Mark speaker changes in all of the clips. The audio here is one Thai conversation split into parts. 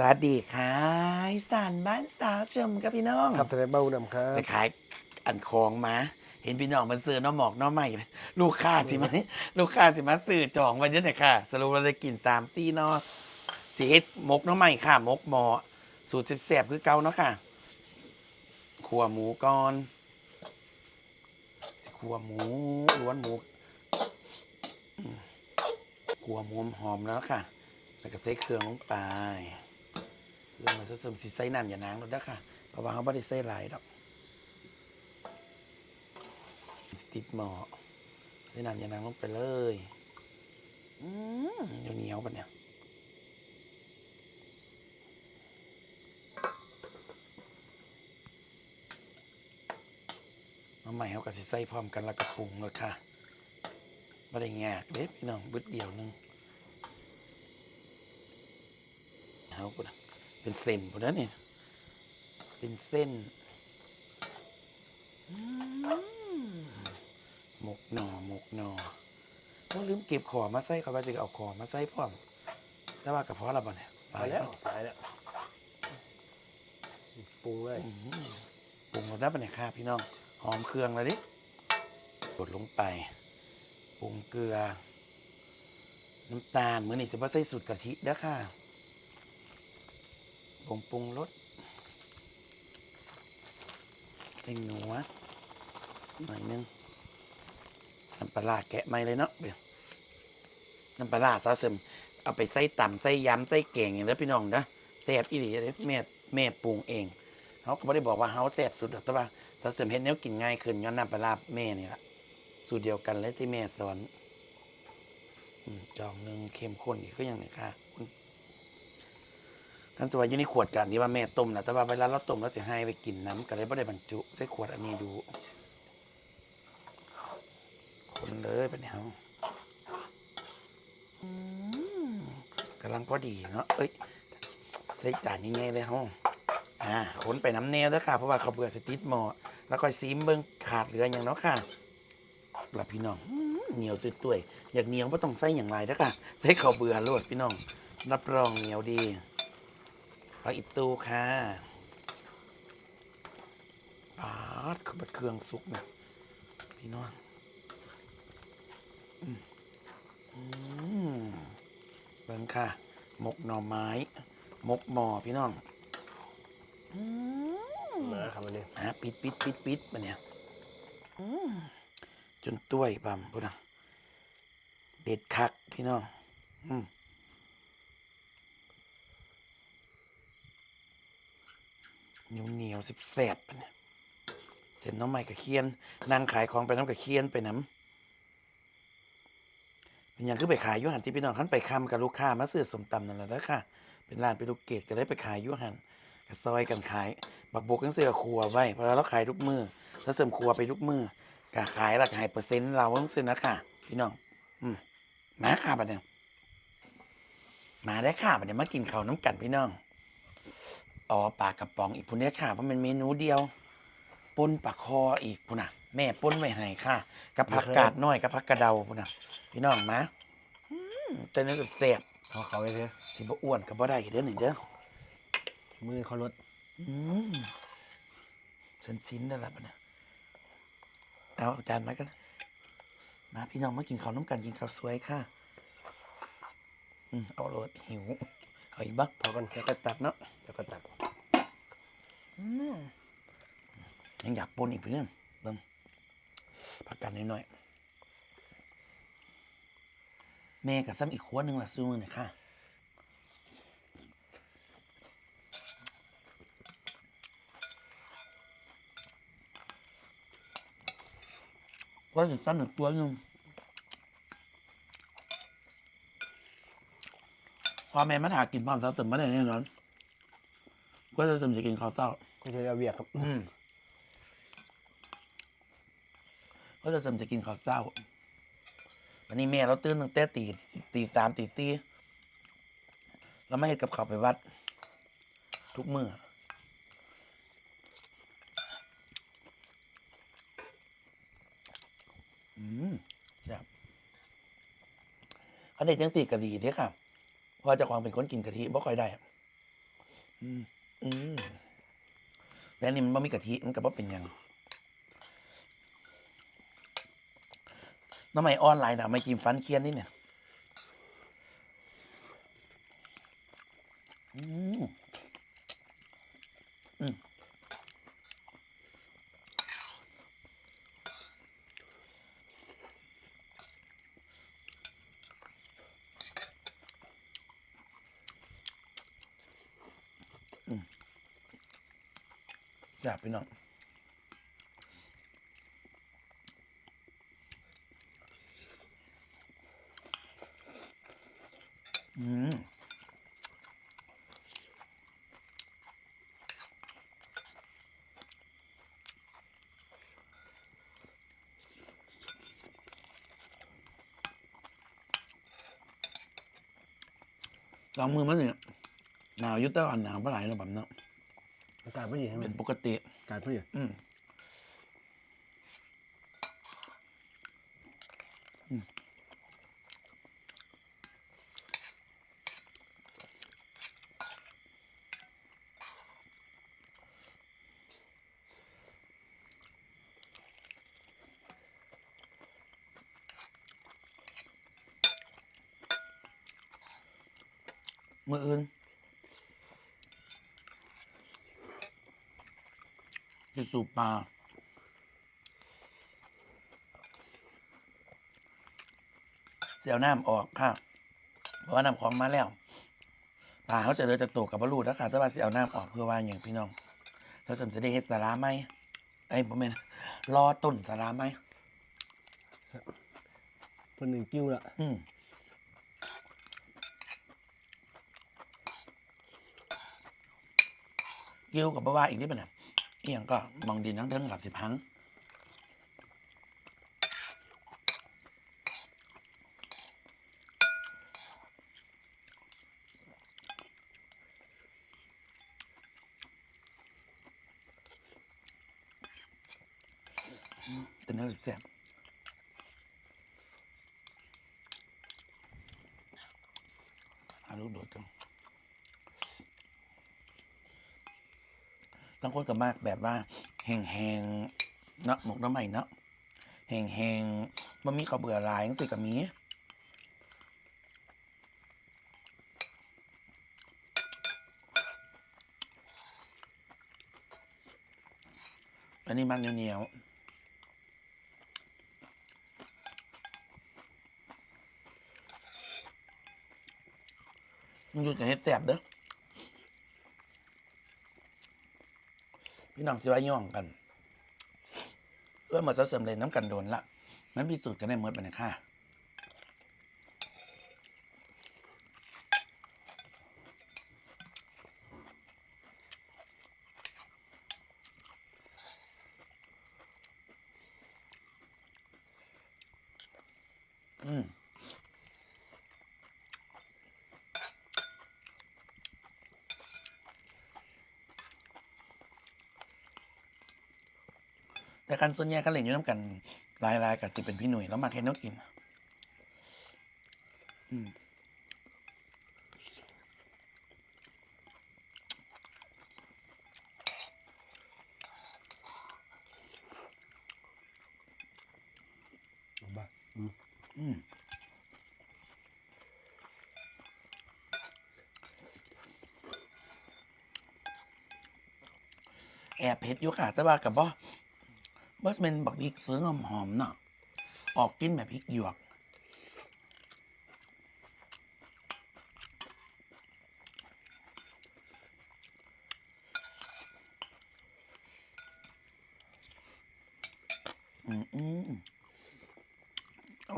Speaker 1: วัสดีค่ะอีสานบ้านสาวชมกับพี่น้อง
Speaker 2: ครับแสดงเบ้าดำครับ
Speaker 1: ไปขายอันคองมา เห็นพี่น้องมันซื้อน้ำหมอกน้ำใหม่ลูกค้าสิมาลูกค้าสิมาซื้อจองไว้เยอะหน่อยค่ะ สรุปเราได้กินสามซี่เนาะสีเฮ็ดมกน้ำใหม่ค่ะ มกหมอสูตรแสบๆคือเก่าเนาะค่ะขัวหมูก่อนสิขัวหมูล้วนหมูอืมขัวหมูหอมๆแล้วค่ะแล้วก็ใส่เครื่องลงไป เรื่องมันจะเสริมสีใส่น้ำอย่านางรถนะค่ะเพราะว่าเขาไม่ได้ใส่หลายดอกสติดหมอใส่น้ำอย่านางลงไปเลยอืมเหนียวเหนียวๆปะเนี่ยมาใหม่เขาก็สิใส่พร้อมกันแล้วก็ปรุงเลยค่ะไม่ได้แงกเด็พี่น้องบึดเดียวนึงเอาปุ่นน่ะ เป็นเส้นปุ่นนั้นนี่เป็นเส้นอืมหมกหน่อหมกหน่อโอ้ลืมเก็บขอมาใส่เขาไปจะเอาขอมาใส่พร้อมแต่ว่ากระเพาะเราบ่เนี่ย
Speaker 2: ตายแล้วตายแล้วปรุงเลย
Speaker 1: อื้อหือปรุงเราได้ปะเนี่ยค่ะพี่น้องหอมเครื่องแล้วดิกดลงไปปรุงเกลือ น้ำตาลมือนี่สิว่าใส่สูตรกะทิเด้อค่ะ ผงปรุงรสเป็นหนัวหน่อยนึงน้ำปลาแกะไม่เลยเนาะเดี๋ยวน้ำปลาซาเสริมเอาไปใส่ต่ำใส่ยำใส่แกงอย่างนี้พี่น้องนะแซ่บอีหลีเลยแม่แม่ปรุงเองเขาก็ไม่ได้บอกว่าเขาแซ่บสุดหรอกแต่ว่าซาเสริมเห็นแนวกินง่ายขึ้นย้อนน้ำปลาแม่นี่แหละสูตรเดียวกันเลยที่แม่สอนจองหนึ่งเข้มข้นอีกก็ยังไงค่ะ กันตัวอยู่ในขวดกันที่ว่าแม่ต้มนะแต่ว่าเวลาเราต้มแล้วเสียให้ไปกินน้ำก็เลยไม่ได้บรรจุใส่ขวดอันนี้ดูคนเลยเป็นเฮากำลังพอดีเนาะเอ้ยใส่จานยังไงเลยเฮาอ่าคนไปน้ำแนวแล้วค่ะ เพราะว่าเขาเบื่อสติดหมอแล้วก็ซีมเบิ้งขาดเหลืออย่างเนาะค่ะหลับพี่น้องเหนียวตุ้ยๆอยากเหนียวไม่ต้องใส่อย่างไรแล้วค่ะใส่ข้าเบื่อโลดพี่น้องรับรองเหนียวดี ปลาอิตูค่ะปาดคือบัดเครื่องสุกนะพี่น้องอืมอืมเบิ่งค่ะหมกหน่อไม้หมกหมอพี่น้องอืม
Speaker 2: มาครับวันนี้
Speaker 1: ฮะปิดปิดปิดปิดมาเนี่ยอืมจนต้วยบำพุ่นนะเด็ดคักพี่น้อง อืม เหนียวเหนียวสิบแสบปะเนี่ยเสร็จน้องใหม่กับเคียน นางขายของไปน้ำกับเคียนไปน้ำเป็นอย่างคือไปขายยุหันที่พี่น้องขันไปคำกับลูกค้ามาซื้อสมตำนั่นแหละนะค่ะ เป็นร้านเป็นลูกเกดก็ได้ไปขายยุหันกับซอยกันขาย บักบกยังเสือครัวไว้เพราะเราขายทุกมือแล้วเสริมครัวไปทุกมือกะขายหละขายเปอร์เซ็นต์เราต้องซื้อนะค่ะ พี่น้อง อืมมาค่ะบัดเนี่ยมาได้ค่ะบัดเนี่ยมากินข้าวน้ำกันพี่น้อง อ๋อปลากระป๋องอีกพุ่นเนี้ยค่ะเพราะมันเมนูเดียวปนปลาคออีกพุ่นน่ะ แม่ปนไว้ให้ค่ะกับผักกาดน้อยกับผักกระเดาพุ่นน่ะ พี่น้องมาอืมแต่เนื้อแซ่บ
Speaker 2: เขาเขาไปเถอะ
Speaker 1: สิบ่อ้วนก็บ่ได้เด้อหนึ่งเด้อ
Speaker 2: มือเขาลด
Speaker 1: อืมสันซินได้ละปะเนี่ยเอาจานมากันมาพี่น้องมากินข้าวน้ำกันกินข้าวสวยค่ะ อืมเอาโรดหิวเอาอีกบ้าง
Speaker 2: พอกัน
Speaker 1: แล้วก็ตัดเนาะ
Speaker 2: แล้วก็ตัก
Speaker 1: ยังอยากปนอีกเพื่อนเบิ่งพักกันหน่อยๆแม่กับซ้ำอีกขวดหนึ่งละสู้มือหน่อยค่ะว่าจะซ้ำหนึ่งตัวหนึ่ง อแม่มาถากินพร้อมสาวเสริมมาได้แน่นอนก็จะเสริมจะกินข้าวเศร้า
Speaker 2: ก็จะเอาเวียกครับ
Speaker 1: อืมก็จะเสริมจะกินข้าวเศร้าวันนี้แม่เราตื่นตั้งแต่ตีตีสามตีสี่เราไม่ให้กับเขาวไปวัด ทุกมืออืมใช่บเขาได้จังตีกะหรี่เด้อค่ะ เพราะเจ้าของเป็นคนกินกะทิบ่ค่อยได้ อืมอืมแล้วอันนี่มันบ่มีกะทิมันก็บ่เป็นหยังน้ำไม่ออนไลน์นะไม่กินฟันเคียนนี่เนี่ย อืมอืม อยากไปน้องอืมลองมือมาเนี่ยหนาวยุตะวันหนาวเมื่อไหร่เราแบบเนาะ
Speaker 2: อากาศไม่ดีใช่ไหม
Speaker 1: เป็นปกติ
Speaker 2: อากาศไม่ดี
Speaker 1: อืมอืมมืออื่นจะ สูบปลาเสียวน้ำออกค่ะเพราะว่าน้ำของมาแล้วปลาเขาจะเดินจากโตกับบรูดแล้วค่ะแต่ว่าเสียวน้ำออกเพื่อว่าอย่างพี่น้องถ้าสมจะได้เฮ็ดสาราไหมไอ้ยผมเป็นรอต้นสาราไหม
Speaker 2: เพิ่นหนึ่งกิ้วละ
Speaker 1: อืมเกี่ยวกับว่าอีกนิดเป็นไง เอียงก็มองดินทั้งเทิงหลับสิพังแต่เนื้อสุดแซ่บอาลูกโดดจัง บางคนก็มากแบบว่าแห้งๆเนาะหมกน้ำใหม่เนาะแห้งๆมันมีข้าวเบื่อหลายจังสิกับมีอันนี้มันเหนียวๆมันอยู่แต่เฮ็ดแสบเด้อ พี่น้องสิว่าย่องกันเพื่อมาเสริมเลยน้ำกันโดนละมันพิสูจน์กันได้เมื่อไปนะค่ะ แต่การส่วนใหญ่ก็เล่นอยู่น้ำกันหลายๆกับสิเป็นพี่หนุ่ยแล้วมาแค่นกกิน อืม
Speaker 2: เอาบ้าอืม
Speaker 1: อืมแอบเผ็ดอยู่ค่ะแต่ว่ากับบ่ บ่เป็นบักพริกเสืองหอมๆเนาะออกกินแบบพริกหยวก อืมอืมโอ้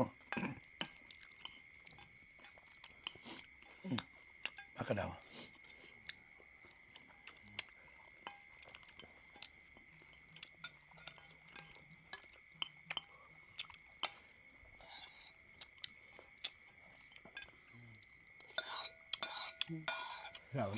Speaker 1: อืมผักกระเดา 嗯
Speaker 2: แล้ว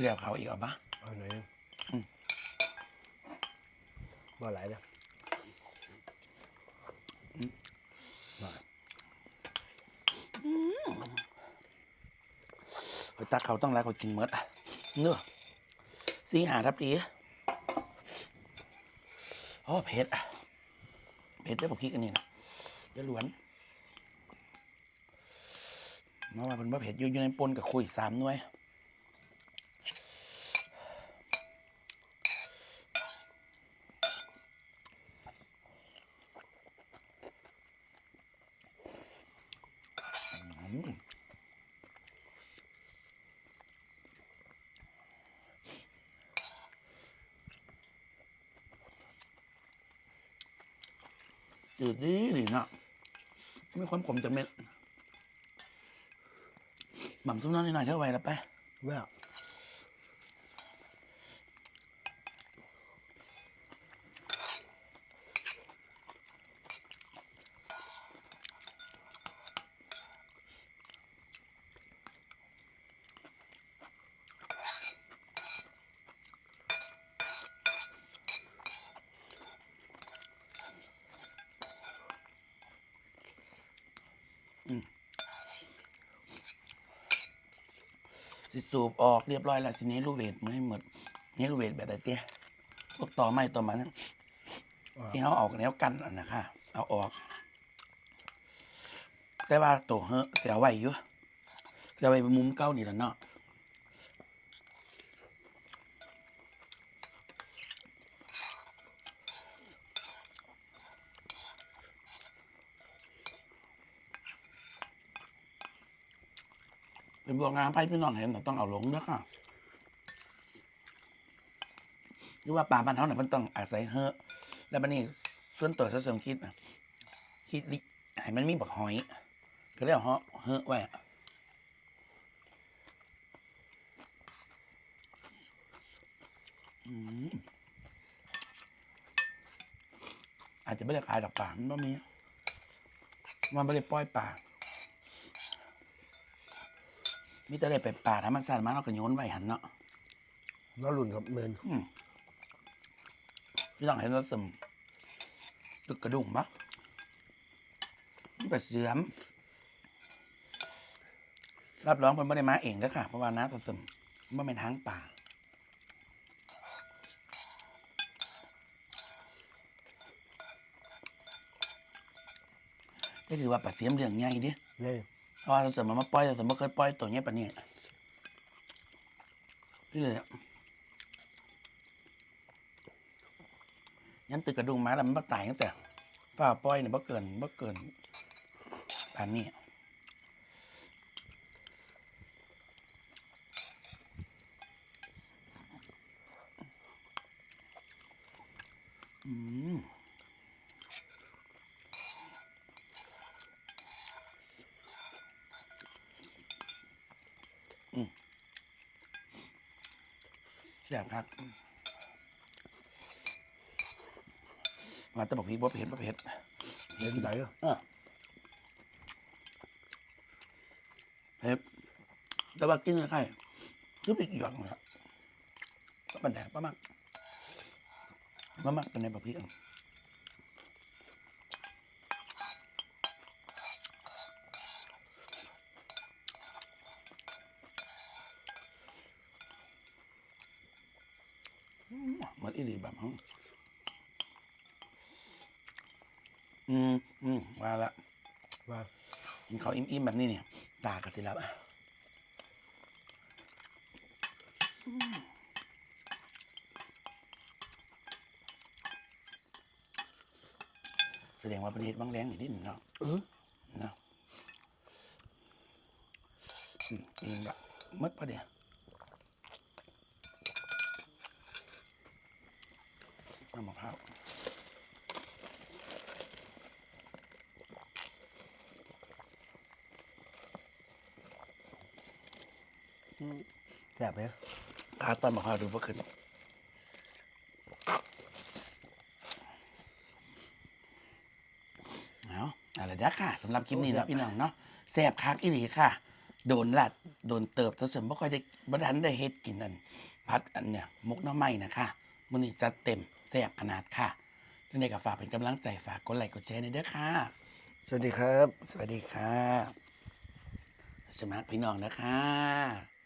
Speaker 1: เรียกเขาอีกเอาปะ
Speaker 2: เอาไหนบ่หลายเด้อบ่
Speaker 1: ไปตักเขาต้องแล้วเขากินเมดเนื้อสีหาทับดี โอ้เผ็ดอะเผ็ดได้บอกพริกอันนี่นะเดี๋ยวหลวนเมื่อวาเป็นว่าเผ็ดอยู่อยู่ในปนกับคุยสามหน่วย จืดดีดีนะมีความขมจากเม็ดหม่ำซุปน้อยหน่อยเท่าไหร่ละไป
Speaker 2: แว่ว
Speaker 1: สิสูบออกเรียบร้อยแล้วสิเนรูเวทไม่หมดเนรูเวทแบบไหนเตี้ยพวกต่อไม้ต่อมันนะที่เขาเออกแล้วกันอันนะคะเอาออก แต่ว่าตัวเฮอะเสียไว้อยู่เสียไว้มุมเก้านี่แหละเนาะ เป็นบวกงานไปพี่น้องเห็นแต่ต้องเอาลงนะค่ะหรือว่าป่าบ้านเขาเนี่ยมันต้องอาศัยเฮอะแล้วมันนี่ส่วนตัวซะสมคิดนะคิดลิให้มันมีบักหอย ก็เรียกเหาะเฮอะไว้อะอืมอาจจะไม่ได้ขายดอกป่ามันบ่มีมันไม่ได้ปล่อยป่า มีแต่ได้ไปป่าถ้ามันสั่นมาเราก็โยนไว้หันเนาะ
Speaker 2: แล้วรุ่นกับเมิน
Speaker 1: อืมพี่ต้องเห็นรถสมตึกกระดุ่งปะนี่แบบเสือม รับรองเป็นไม่ได้มาเองเด้อค่ะ เพราะว่าน้าตะสมมันเป็นทางป่าก็ถือว่าปลาเสียมเรื่องใหญ่ดิ
Speaker 2: เด้ย
Speaker 1: เพ ราะว่าตะสมมันมาปล่อยตะสมไม่เคยปล่อยตัวเนี้ยปะเนี่ยนี่เลยอะยันตึกกระดุงมาแล้วมันบ่ตายตั้งแต่ฝ้าปล่อยเนี่ยบ่เกินบ่เกินปานนี้ แซ่บครับมาแตะบอกพี่บ่เผ็ดบ่เผ็ด
Speaker 2: เล่นไหนอะ
Speaker 1: อะเผ็ดแต่ว่ากินกับไข่คือไปหยอกนะครับก็ปันแดกป้ามากป้ามากเป็นในแบบพี่อันอืมเหมือนอีหลีแบบฮังอืมอืมว่าละ
Speaker 2: ว่า
Speaker 1: กิ นเขาวอิ่มๆแบบนี้เนี่ยตากระสิรับอะอืมแสดงว่าประเทศบางแรงอีกนิดหนึ่งเนาะ
Speaker 2: เออ
Speaker 1: เนาะอืมเองละมัดปะเดี๋ยวน้ำมะพร้าว
Speaker 2: แซ่บเลย
Speaker 1: ตาตอนมะพร้าวดูว่าขึ้นเอาอะไรเด้อค่ะสำหรับคลิปนี้นะพี่น้องเนาะแซ่บคักอีหลีค่ะ โดนลัดโดนเติบซะเสริมบ่ค่อยได้บ่ทันได้เฮ็ดกินอันพัดอันเนี่ยมุกหน้ำไม้นะคะมื้อนี้จัดเต็มแซ่บขนาดค่ะจังไดก็ฝากเป็นกำลังใจฝากกดไลค์กดแชร์ในอยเด้อค่ะ
Speaker 2: สวัสดีครับ
Speaker 1: สวัสดีค่ะสมัครพี่น้องนะคะ